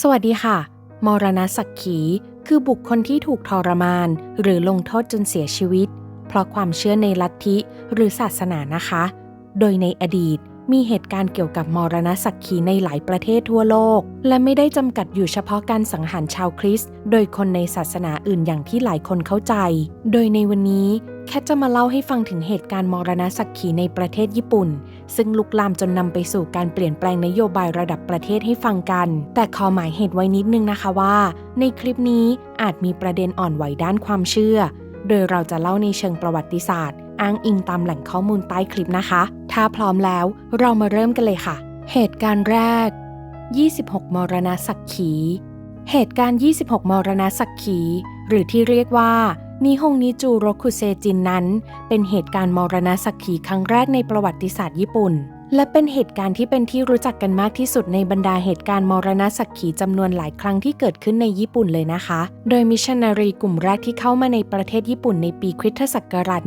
สวัสดีค่ะ มรณสักขี คือบุคคลที่ถูกทรมาน หรือลงโทษจนเสียชีวิต เพราะความเชื่อในลัทธิหรือศาสนานะคะ โดยในอดีต มีเหตุการณ์เกี่ยวกับมรณสักขีในหลายประเทศทั่วโลก และไม่ได้จำกัดอยู่เฉพาะการสังหารชาวคริสต์โดยคนในศาสนาอื่นอย่างที่หลายคนเข้าใจ โดยในวันนี้แค่จะมาเล่าให้ฟังถึงเหตุการณ์มรณสักขีในประเทศญี่ปุ่น ซึ่งลุกลามจนนำไปสู่การเปลี่ยนแปลงนโยบายระดับประเทศให้ฟังกัน แต่ขอหมายเหตุไว้นิดนึงนะคะว่า ในคลิปนี้อาจมีประเด็นอ่อนไหวด้านความเชื่อ โดยเราจะเล่าในเชิงประวัติศาสตร์ อ้างอิงตามแหล่งข้อมูลใต้คลิปนะคะ ถ้าพร้อมแล้วเรามาเริ่มกันเลยค่ะ เหตุการณ์แรก 26 มรณสักขี เหตุการณ์ 26 มรณสักขี หรือที่เรียกว่านิฮงนิจูโรคุเซจินนั้น เป็นเหตุการณ์มรณสักขีครั้งแรกในประวัติศาสตร์ญี่ปุ่น และเป็นเหตุการณ์ที่เป็นที่รู้จักกันมากที่สุดในบรรดาเหตุการณ์มรณสักขีจำนวนหลายครั้งที่เกิดขึ้นในญี่ปุ่นเลยนะคะ โดยมิชชันนารีกลุ่มแรกที่เข้ามาในประเทศญี่ปุ่นในปีคริสตศักราช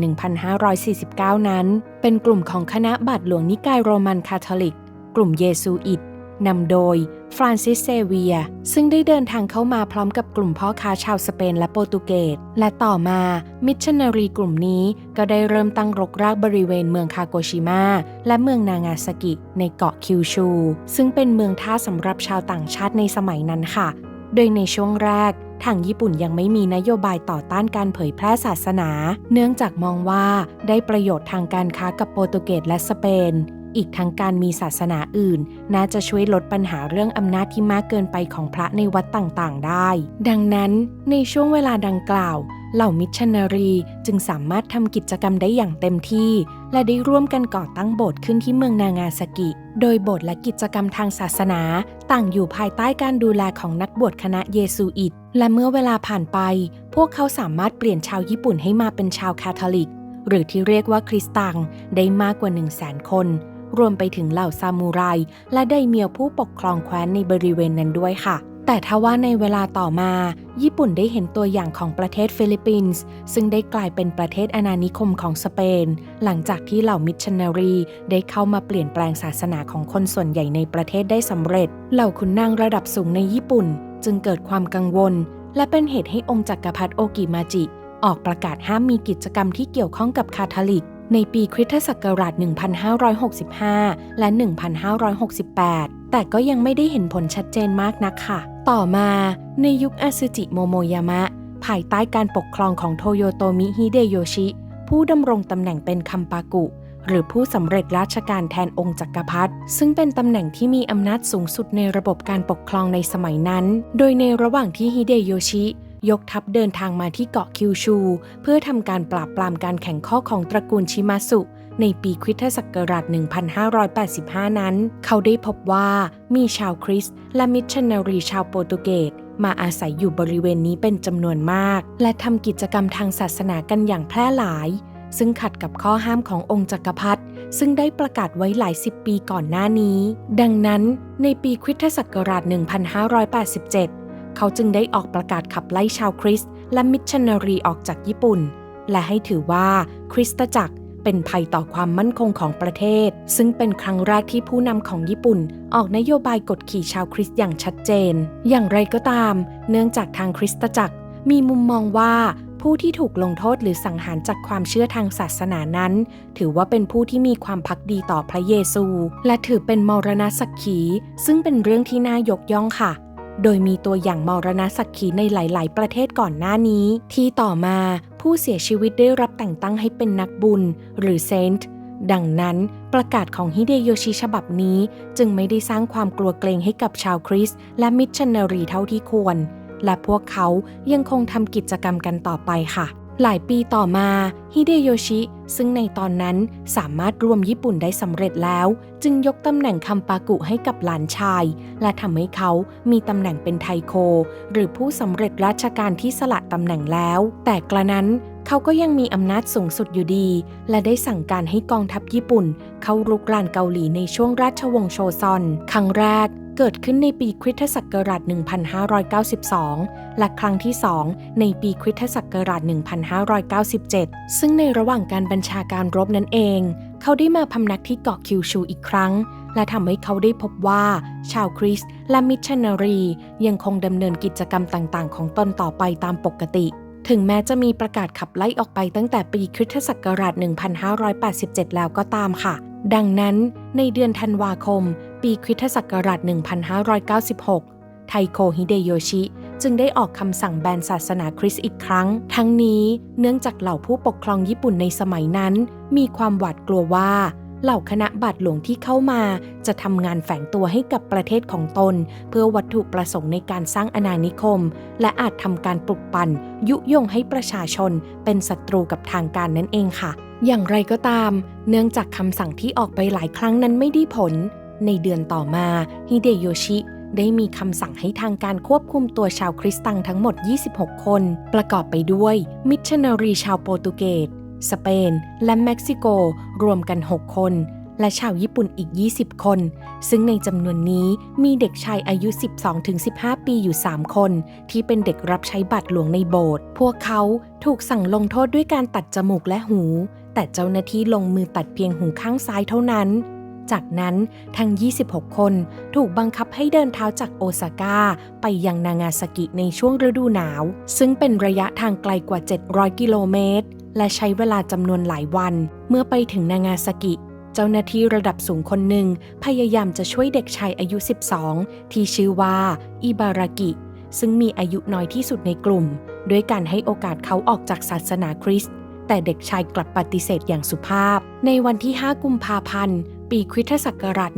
1549 นั้น เป็นกลุ่มของคณะบาทหลวงนิกายโรมันคาทอลิก กลุ่มเยซูอิต นำโดยฟรานซิสเซเวีย ซึ่งได้เดินทางเข้ามาพร้อมกับกลุ่มพ่อค้าชาวสเปนและโปรตุเกส และต่อมามิชชันนารีกลุ่มนี้ก็ได้เริ่มตั้งรกรากบริเวณเมืองคาโกชิมะและเมืองนางาซากิในเกาะคิวชู ซึ่งเป็นเมืองท่าสำหรับชาวต่างชาติในสมัยนั้นค่ะ โดยในช่วงแรกทางญี่ปุ่นยังไม่มีนโยบายต่อต้านการเผยแพร่ศาสนา เนื่องจากมองว่าได้ประโยชน์ทางการค้ากับโปรตุเกสและสเปน อีกทั้งการมีศาสนาอื่น น่าจะช่วยลดปัญหาเรื่องอำนาจที่มากเกินไปของพระในวัดต่างๆ ได้ ดังนั้นในช่วงเวลาดังกล่าว เหล่ามิชชันนารีจึงสามารถทำกิจกรรมได้อย่างเต็มที่ และได้ร่วมกันก่อตั้งโบสถ์ขึ้นที่เมืองนางาซากิ โดยโบสถ์และกิจกรรมทางศาสนา ต่างอยู่ภายใต้การดูแลของนักบวชคณะเยซูอิต และเมื่อเวลาผ่านไป พวกเขาสามารถเปลี่ยนชาวญี่ปุ่นให้มาเป็นชาวคาทอลิกหรือที่เรียกว่าคริสตัง ได้มากกว่า 1 0 0 0 0แสนคน รวมไปถึงเหล่าซามูไรและไดเมียวผู้ปกครองแคว้นในบริเวณนั้นด้วยค่ะ แต่ทว่าในเวลาต่อมา ญี่ปุ่นได้เห็นตัวอย่างของประเทศฟิลิปปินส์ซึ่งได้กลายเป็นประเทศอาณานิคมของสเปน หลังจากที่เหล่ามิชชันนารีได้เข้ามาเปลี่ยนแปลงศาสนาของคนส่วนใหญ่ในประเทศได้สำเร็จ เหล่าขุนนางระดับสูงในญี่ปุ่น จึงเกิดความกังวล และเป็นเหตุให้องค์จักรพรรดิโอกิมาจิ ออกประกาศห้ามมีกิจกรรมที่เกี่ยวข้องกับคาทอลิก ในปีคริสตศักราช 1565 และ 1568 แต่ก็ยังไม่ได้เห็นผลชัดเจนมากนักค่ะ ต่อมาในยุคอาซึจิโมโมยามะ ภายใต้การปกครองของโทโยโตมิฮิเดโยชิ ผู้ดำรงตำแหน่งเป็นคัมปากุ หรือผู้สำเร็จราชการแทนองค์จักรพรรดิ ซึ่งเป็นตำแหน่งที่มีอำนาจสูงสุดในระบบการปกครองในสมัยนั้น โดยในระหว่างที่ฮิเดโยชิ ยกทัพเดินทางมาที่เกาะคิวชู เพื่อทำการปราบปรามการแข่งข้อของตระกูลชิมาสุ ในปีคริสตศักราช 1585 นั้น เขาได้พบว่ามีชาวคริสต์และมิชชันนารีชาวโปรตุเกสมาอาศัยอยู่บริเวณนี้เป็นจำนวนมาก และทำกิจกรรมทางศาสนากันอย่างแพร่หลาย ซึ่งขัดกับข้อห้ามขององค์จักรพรรดิซึ่งได้ประกาศไว้หลายสิบปีก่อนหน้านี้ ดังนั้นในปีคริสตศักราช 1587 เขาจึงได้ออกประกาศขับไล่ชาวคริสต์และมิชชันนารีออกจากญี่ปุ่น และให้ถือว่าคริสตจักรเป็นภัยต่อความมั่นคงของประเทศ ซึ่งเป็นครั้งแรกที่ผู้นำของญี่ปุ่น ออกนโยบายกดขี่ชาวคริสต์อย่างชัดเจน อย่างไรก็ตาม เนื่องจากทางคริสตจักร มีมุมมองว่าผู้ที่ถูกลงโทษหรือสังหารจากความเชื่อทางศาสนานั้น ถือว่าเป็นผู้ที่มีความพักดีต่อพระเยซู และถือเป็นมรณสักขี ซึ่งเป็นเรื่องที่น่ายกย่องค่ะ โดยมีตัวอย่างมรณสักขีในหลาย ๆ ประเทศก่อนหน้านี้ ที่ต่อมาผู้เสียชีวิตได้รับแต่งตั้งให้เป็นนักบุญ หรือเซนต์ดังนั้นประกาศของฮิเดโยชิฉบับนี้จึงไม่ได้สร้างความกลัวเกรงให้กับชาวคริสต์และมิชชันนารีเท่าที่ควร และพวกเขายังคงทำกิจกรรมกันต่อไปค่ะ หลายปีต่อมาฮิเดโยชิ ซึ่งในตอนนั้นสามารถรวมญี่ปุ่นได้สำเร็จแล้ว จึงยกตำแหน่งคัมปากุให้กับหลานชาย และทำให้เขามีตำแหน่งเป็นไทโค หรือผู้สำเร็จราชการที่สละตำแหน่งแล้ว แต่กระนั้นเขาก็ยังมีอำนาจสูงสุดอยู่ดี และได้สั่งการให้กองทัพญี่ปุ่น เข้ารุกรานเกาหลีในช่วงราชวงศ์โชซอน ครั้งแรก เกิดขึ้นในปีคริสตศักราช 1592 และครั้งที่ 2 ในปีคริสตศักราช 1597 ซึ่งในระหว่างการบัญชาการรบนั้นเอง เขาได้มาพำนักที่เกาะคิวชูอีกครั้ง และทำให้เขาได้พบว่า ชาวคริสต์และมิชชันนารี ยังคงดำเนินกิจกรรมต่างๆ ของตนต่อไปตามปกติถึงแม้จะมีประกาศขับไล่ออกไปตั้งแต่ปีคริสตศักราช 1587 แล้วก็ตามค่ะ ดังนั้นในเดือนธันวาคม ปีคริสตศักราช 1596 ไทโคฮิเดโยชิ จึงได้ออกคำสั่งแบนศาสนาคริสต์อีกครั้ง ทั้งนี้เนื่องจากเหล่าผู้ปกครองญี่ปุ่นในสมัยนั้น มีความหวาดกลัวว่าเหล่าคณะบาทหลวงที่เข้ามาจะทำงานแฝงตัวให้กับประเทศของตน เพื่อวัตถุประสงค์ในการสร้างอาณานิคม และอาจทำการปลุกปั่น ยุยงให้ประชาชน เป็นศัตรูกับทางการนั่นเองค่ะ อย่างไรก็ตาม เนื่องจากคำสั่งที่ออกไปหลายครั้งนั้นไม่ได้ผล ในเดือนต่อมาฮิเดโยชิได้มีคำสั่งให้ทางการควบคุมตัวชาวคริสตังทั้งหมด 26 คน ประกอบไปด้วยมิชชันนารีชาวโปรตุเกส สเปน และเม็กซิโก รวมกัน 6 คน และชาวญี่ปุ่นอีก 20 คน ซึ่งในจำนวนนี้มีเด็กชายอายุ 12-15 ปีอยู่ 3 คน ที่เป็นเด็กรับใช้บัตรหลวงในโบสถ์ พวกเขาถูกสั่งลงโทษด้วยการตัดจมูกและหู แต่เจ้าหน้าที่ลงมือตัดเพียงหูข้างซ้ายเท่านั้น จากนั้นทั้ง 26 คนถูกบังคับให้เดินเท้าจากโอซาก้าไปยังนางาซากิในช่วงฤดูหนาว ซึ่งเป็นระยะทางไกลกว่า 700 กิโลเมตร และใช้เวลาจำนวนหลายวัน เมื่อไปถึงนางาซากิ เจ้าหน้าที่ระดับสูงคนหนึ่ง พยายามจะช่วยเด็กชายอายุ 12 ที่ชื่อว่าอิบารากิ ซึ่งมีอายุน้อยที่สุดในกลุ่ม ด้วยการให้โอกาสเขาออกจากศาสนาคริสต์แต่เด็กชายกลับปฏิเสธอย่างสุภาพ ในวันที่ 5 กุมภาพันธ์ ปีคริสตศักราช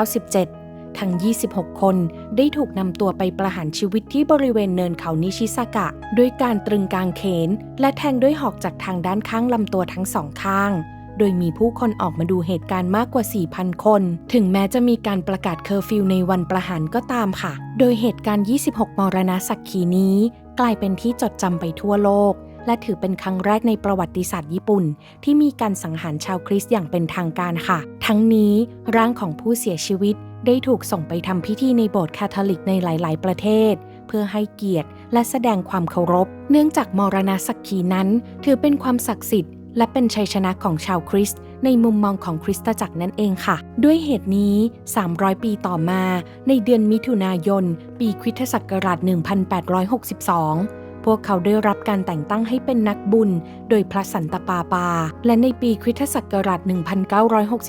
1597 ทั้ง 26 คนได้ถูกนำตัวไปประหารชีวิตที่บริเวณเนินเขานิชิซากะ ด้วยการตรึงกางเขน และแทงด้วยหอกจากทางด้านข้างลำตัวทั้งสองข้าง โดยมีผู้คนออกมาดูเหตุการณ์มากกว่า 4,000 คน ถึงแม้จะมีการประกาศเคอร์ฟิวในวันประหารก็ตามค่ะ โดยเหตุการณ์ 26 มรณะสักขีนี้ กลายเป็นที่จดจำไปทั่วโลก และถือเป็นครั้งแรกในประวัติศาสตร์ญี่ปุ่น ที่มีการสังหารชาวคริสต์อย่างเป็นทางการค่ะ ทั้งนี้ร่างของผู้เสียชีวิตได้ถูกส่งไปทำพิธีในโบสถ์คาทอลิกในหลาย ๆ ประเทศ เพื่อให้เกียรติและแสดงความเคารพ เนื่องจากมรณสักขีนั้น ถือเป็นความศักดิ์สิทธิ์และเป็นชัยชนะของชาวคริสต์ในมุมมองของคริสตจักรนั่นเองค่ะ ด้วยเหตุนี้ 300 ปีต่อมา ในเดือนมิถุนายน ปีคริสตศักราช 1862 วกเขาได้รับการแต่งตั้งให้เป็นนักบุญ โดยพระสันตปาปา และในปีคริสตศักราช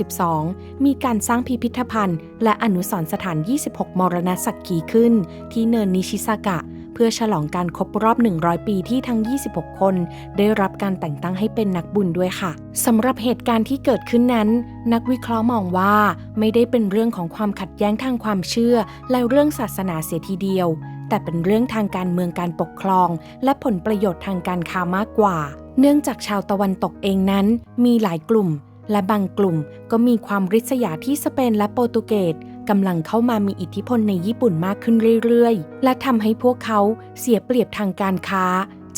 1962 มีการสร้างพิพิธภัณฑ์ และอนุสรณ์สถาน 26 มรณสักขีขึ้น ที่เนินนิชิซากะเพื่อฉลองการครบรอบ 100 ปีที่ทั้ง 26 คน ได้รับการแต่งตั้งให้เป็นนักบุญด้วยค่ะ สำหรับเหตุการณ์ที่เกิดขึ้นนั้น นักวิเคราะห์มองว่าไม่ได้เป็นเรื่องของความขัดแย้งทางความเชื่อ และเรื่องศาสนาเสียทีเดียว แต่เป็นเรื่องทางการเมืองการปกครอง และผลประโยชน์ทางการค้ามากกว่า เนื่องจากชาวตะวันตกเองนั้น มีหลายกลุ่ม และบางกลุ่มก็มีความริษยาที่สเปนและโปรตุเกสกำลังเข้ามามีอิทธิพลในญี่ปุ่นมากขึ้นเรื่อยๆ และทำให้พวกเขาเสียเปรียบทางการค้า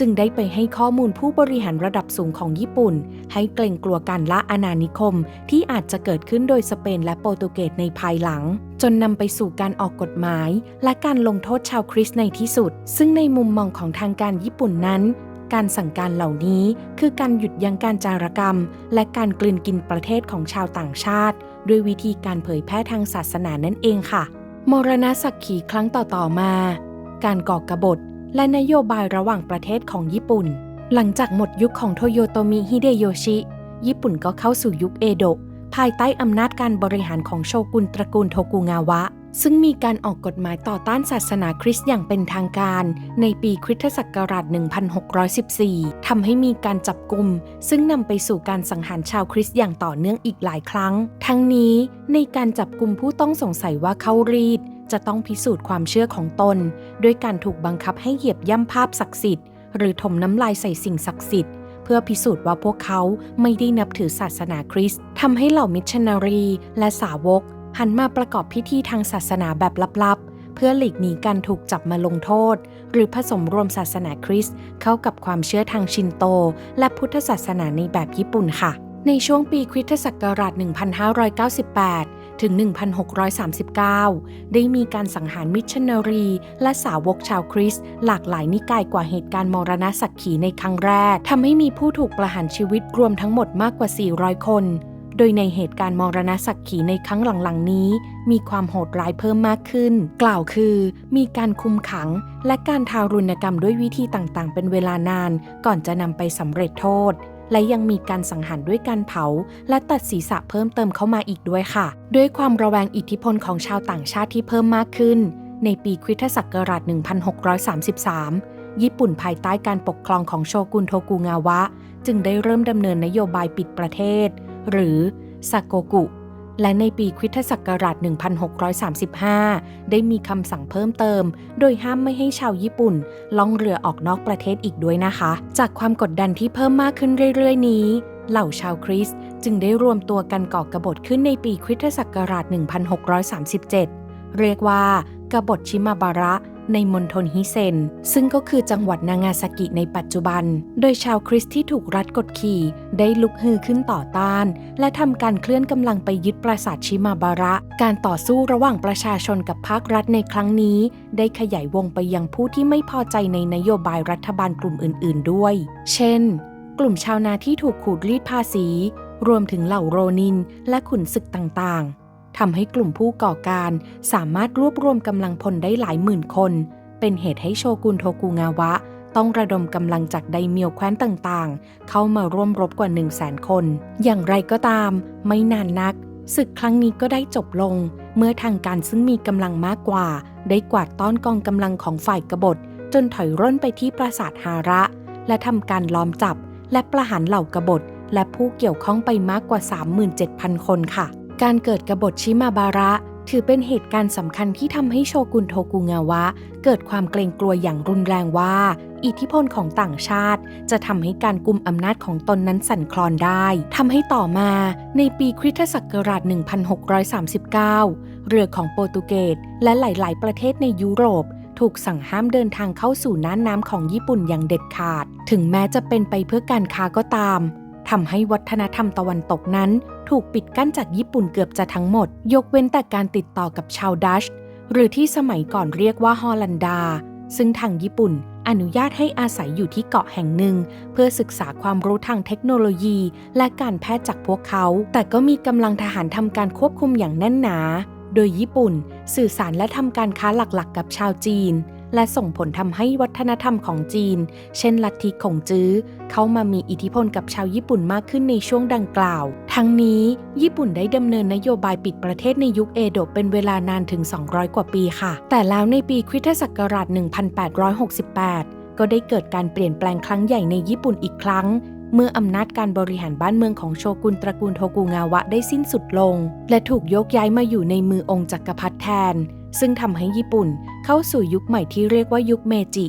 จึงได้ไปให้ข้อมูลผู้บริหารระดับสูงของญี่ปุ่น ให้เกรงกลัวการละอาณานิคม ที่อาจจะเกิดขึ้นโดยสเปนและโปรตุเกสในภายหลัง จนนำไปสู่การออกกฎหมาย และการลงโทษชาวคริสต์ในที่สุด ซึ่งในมุมมองของทางการญี่ปุ่นนั้น การสั่งการเหล่านี้คือการหยุดยั้งการจารกรรม และการกลืนกินประเทศของชาวต่างชาติ ด้วยวิธีการเผยแพร่ทางศาสนานั่นเองค่ะมรณะสักขีครั้งต่อๆมา การก่อกบฏ และนโยบายระหว่างประเทศของญี่ปุ่น หลังจากหมดยุคของโทโยโตมิฮิเดโยชิ ญี่ปุ่นก็เข้าสู่ยุคเอโดะภายใต้อำนาจการบริหารของโชกุนตระกูลโทกุงาวะ ซึ่งมีการออกกฎหมายต่อต้านศาสนาคริสต์อย่างเป็นทางการ ในปีคริสตศักราช 1614 ทำให้มีการจับกลุ่ม ซึ่งนำไปสู่การสังหารชาวคริสต์อย่างต่อเนื่องอีกหลายครั้ง ทั้งนี้ในการจับกลุ่มผู้ต้องสงสัยว่าเขารีด จะต้องพิสูจน์ความเชื่อของตน ด้วยการถูกบังคับให้เหยียบย่ำภาพศักดิ์สิทธิ์หรือถมน้ำลายใส่สิ่งศักดิ์สิทธิ์เพื่อพิสูจน์ว่าพวกเขาไม่ได้นับถือศาสนาคริสต์ทำให้เหล่ามิชชันนารีและสาวก หันมาประกอบพิธีทางศาสนาแบบลับๆ เพื่อหลีกหนีการถูกจับมาลงโทษ หรือผสมรวมศาสนาคริสต์เข้ากับความเชื่อทางชินโต และพุทธศาสนาในแบบญี่ปุ่นค่ะ ในช่วงปีคริสตศักราช 1598 ถึง 1639 ได้มีการสังหารมิชชันนารี และสาวกชาวคริสต์หลากหลายนิกายกว่าเหตุการณ์มรณะสักขีในครั้งแรกทำให้มีผู้ถูกประหารชีวิตรวมทั้งหมดมากกว่า 400 คน โดยในเหตุการณ์มรณะสักขีในครั้งหลังๆนี้ มีความโหดร้ายเพิ่มมากขึ้น กล่าวคือ มีการคุมขัง และการทารุณกรรมด้วยวิธีต่างๆ เป็นเวลานาน ก่อนจะนำไปสำเร็จโทษ และยังมีการสังหารด้วยการเผา และตัดศีรษะเพิ่มเติมเข้ามาอีกด้วยค่ะ ด้วยความระแวงอิทธิพลของชาวต่างชาติที่เพิ่มมากขึ้น ในปีคริสตศักราช 1633 ญี่ปุ่นภายใต้การปกครองของโชกุนโทกุงาวะ จึงได้เริ่มดำเนินนโยบายปิดประเทศ หรือซากโกกุ และในปีคริสตศักราช 1635 ได้มีคำสั่งเพิ่มเติม โดยห้ามไม่ให้ชาวญี่ปุ่น ล่องเรือออกนอกประเทศอีกด้วยนะคะ จากความกดดันที่เพิ่มมากขึ้นเรื่อย ๆ นี้ เหล่าชาวคริสต์จึงได้รวมตัวกันก่อกบฏขึ้นในปีคริสตศักราช 1637 เรียกว่ากบฏชิมาบาระ ในมณฑลฮิเซน ซึ่งก็คือจังหวัดนางาซากิในปัจจุบัน โดยชาวคริสต์ที่ถูกรัฐกดขี่ได้ลุกฮือขึ้นต่อต้าน และทำการเคลื่อนกำลังไปยึดปราสาทชิมาบาระ การต่อสู้ระหว่างประชาชนกับภาครัฐในครั้งนี้ ได้ขยายวงไปยังผู้ที่ไม่พอใจในนโยบายรัฐบาลกลุ่มอื่น ๆ ด้วย เช่น กลุ่มชาวนาที่ถูกขูดรีดภาษี รวมถึงเหล่าโรนินและขุนศึกต่างๆ ทำให้กลุ่มผู้ก่อการสามารถรวบรวมกำลังพลได้หลายหมื่นคน เป็นเหตุให้โชกุนโทกุงาวะ ต้องระดมกำลังจากไดเมียวแคว้นต่างๆ เข้ามาร่วมรบกว่า 1 0 0 0 0แสนคน อย่างไรก็ตาม ไม่นานนัก ศึกครั้งนี้ก็ได้จบลง เมื่อทางการซึ่งมีกำลังมากกว่า ได้กวาดต้อนกองกำลังของฝ่ายกบฏ จนถอยร่นไปที่ปราสาทฮาระ และทำการล้อมจับ และประหารเหล่ากบฏ และผู้เกี่ยวข้องไปมากกว่า 37,000 คนค่ะ การเกิดกบฏชิมาบาระ ถือเป็นเหตุการณ์สำคัญที่ทำให้โชกุนโทกุงาวะ เกิดความเกรงกลัวอย่างรุนแรงว่า อิทธิพลของต่างชาติ จะทำให้การกุมอำนาจของตนนั้นสั่นคลอนได้ทำให้ต่อมาในปีคริสตศักราช 1639 เรือของโปรตุเกสและหลาย ๆ ประเทศในยุโรปถูกสั่งห้ามเดินทางเข้าสู่น่านน้ำของญี่ปุ่นอย่างเด็ดขาด ถึงแม้จะเป็นไปเพื่อการค้าก็ตาม ทำให้วัฒนธรรมตะวันตกนั้น ถูกปิดกั้นจากญี่ปุ่นเกือบจะทั้งหมด ยกเว้นแต่การติดต่อกับชาวดัช หรือที่สมัยก่อนเรียกว่าฮอลันดา ซึ่งทางญี่ปุ่นอนุญาตให้อาศัยอยู่ที่เกาะแห่งหนึ่ง เพื่อศึกษาความรู้ทางเทคโนโลยี และการแพทย์จากพวกเขา แต่ก็มีกำลังทหารทำการควบคุมอย่างแน่นหนา โดยญี่ปุ่น สื่อสารและทำการค้าหลักๆกับชาวจีน และส่งผลทำให้วัฒนธรรมของจีน เช่นลัทธิขงจื้อ เข้ามามีอิทธิพลกับชาวญี่ปุ่นมากขึ้นในช่วงดังกล่าว ทั้งนี้ญี่ปุ่นได้ดำเนินนโยบายปิดประเทศในยุคเอโดะเป็นเวลานานถึง 200 กว่าปีค่ะ แต่แล้วในปีคริสตศักราช 1868 ก็ได้เกิดการเปลี่ยนแปลงครั้งใหญ่ในญี่ปุ่นอีกครั้งเมื่ออำนาจการบริหารบ้านเมืองของโชกุนตระกูลโทกุงาวะได้สิ้นสุดลง และถูกยกย้ายมาอยู่ในมือองค์จักรพรรดิแทน ซึ่งทำให้ญี่ปุ่นเข้าสู่ยุคใหม่ที่เรียกว่ายุคเมจิ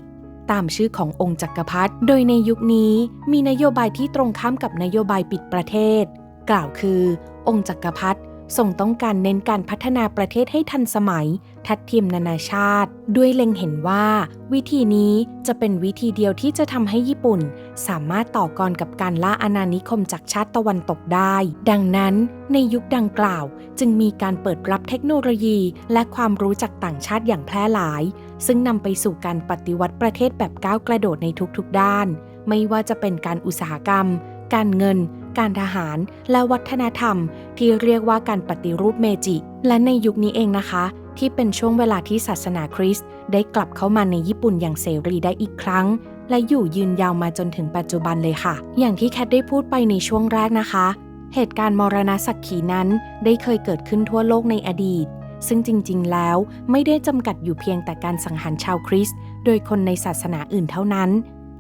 ตามชื่อขององค์จักรพรรดิ โดยในยุคนี้มีนโยบายที่ตรงข้ามกับนโยบายปิดประเทศ กล่าวคือ องค์จักรพรรดิ ทรงต้องการเน้นการพัฒนาประเทศให้ทันสมัย ทัดเทียมนานาชาติ ด้วยเล็งเห็นว่า วิธีนี้จะเป็นวิธีเดียวที่จะทำให้ญี่ปุ่น สามารถต่อกรกับการล่าอาณานิคมจากชาติตะวันตกได้ ดังนั้นในยุคดังกล่าวจึงมีการเปิดรับเทคโนโลยีและความรู้จากต่างชาติอย่างแพร่หลาย ซึ่งนำไปสู่การปฏิวัติประเทศแบบก้าวกระโดดในทุกๆด้าน ไม่ว่าจะเป็นการอุตสาหกรรม การเงิน การทหาร และวัฒนธรรม ที่เรียกว่าการปฏิรูปเมจิ และในยุคนี้เองนะคะ ที่เป็นช่วงเวลาที่ศาสนาคริสต์ได้กลับเข้ามาในญี่ปุ่นอย่างเสรีได้อีกครั้ง และอยู่ยืนยาวมาจนถึงปัจจุบันเลยค่ะ อย่างที่แคทได้พูดไปในช่วงแรกนะคะ เหตุการณ์มรณะสักขีนั้นได้เคยเกิดขึ้นทั่วโลกในอดีตซึ่งจริง ๆ แล้วไม่ได้จำกัดอยู่เพียงแต่การสังหารชาวคริสต์ โดยคนในศาสนาอื่นเท่านั้น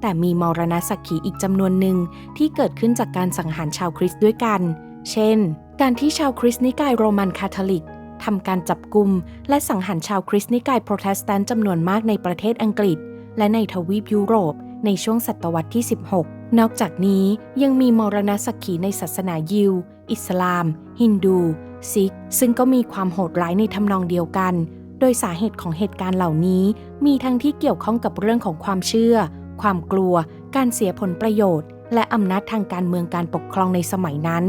แต่มีมรณสักขีอีกจำนวนหนึ่งที่เกิดขึ้นจากการสังหารชาวคริสต์ด้วยกัน เช่น การที่ชาวคริสต์นิกายโรมันคาทอลิกทำการจับกลุ่มและสังหารชาวคริสต์นิกายโปรเตสแตนต์จำนวนมากในประเทศอังกฤษ และในทวีปยุโรป ในช่วงศตวรรษที่ 16 นอกจากนี้ยังมีมรณสักขีในศาสนายิว อิสลาม ฮินดู ซิก ซึ่งก็มีความโหดร้ายในทำนองเดียวกัน โดยสาเหตุของเหตุการณ์เหล่านี้ มีทั้งที่เกี่ยวข้องกับเรื่องของความเชื่อ ความกลัว การเสียผลประโยชน์ และอำนาจทางการเมืองการปกครองในสมัยนั้น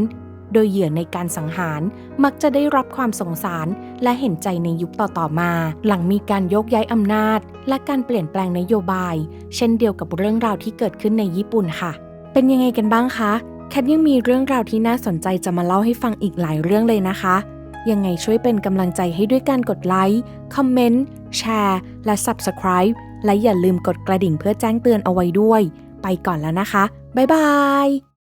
โดยเหยื่อในการสังหารมักจะได้รับความสงสารและเห็นใจในยุคต่อๆมา หลังมีการยกย้ายอำนาจ และการเปลี่ยนแปลงนโยบาย เช่นเดียวกับเรื่องราวที่เกิดขึ้นในญี่ปุ่นค่ะ เป็นยังไงกันบ้างคะแคทยังมีเรื่องราวที่น่าสนใจจะมาเล่าให้ฟังอีกหลายเรื่องเลยนะคะยังไงช่วยเป็นกำลังใจให้ด้วยการกดไลค์ คอมเมนต์ แชร์ และ Subscribe และอย่าลืมกดกระดิ่งเพื่อแจ้งเตือนเอาไว้ด้วย ไปก่อนแล้วนะคะ บ๊ายบาย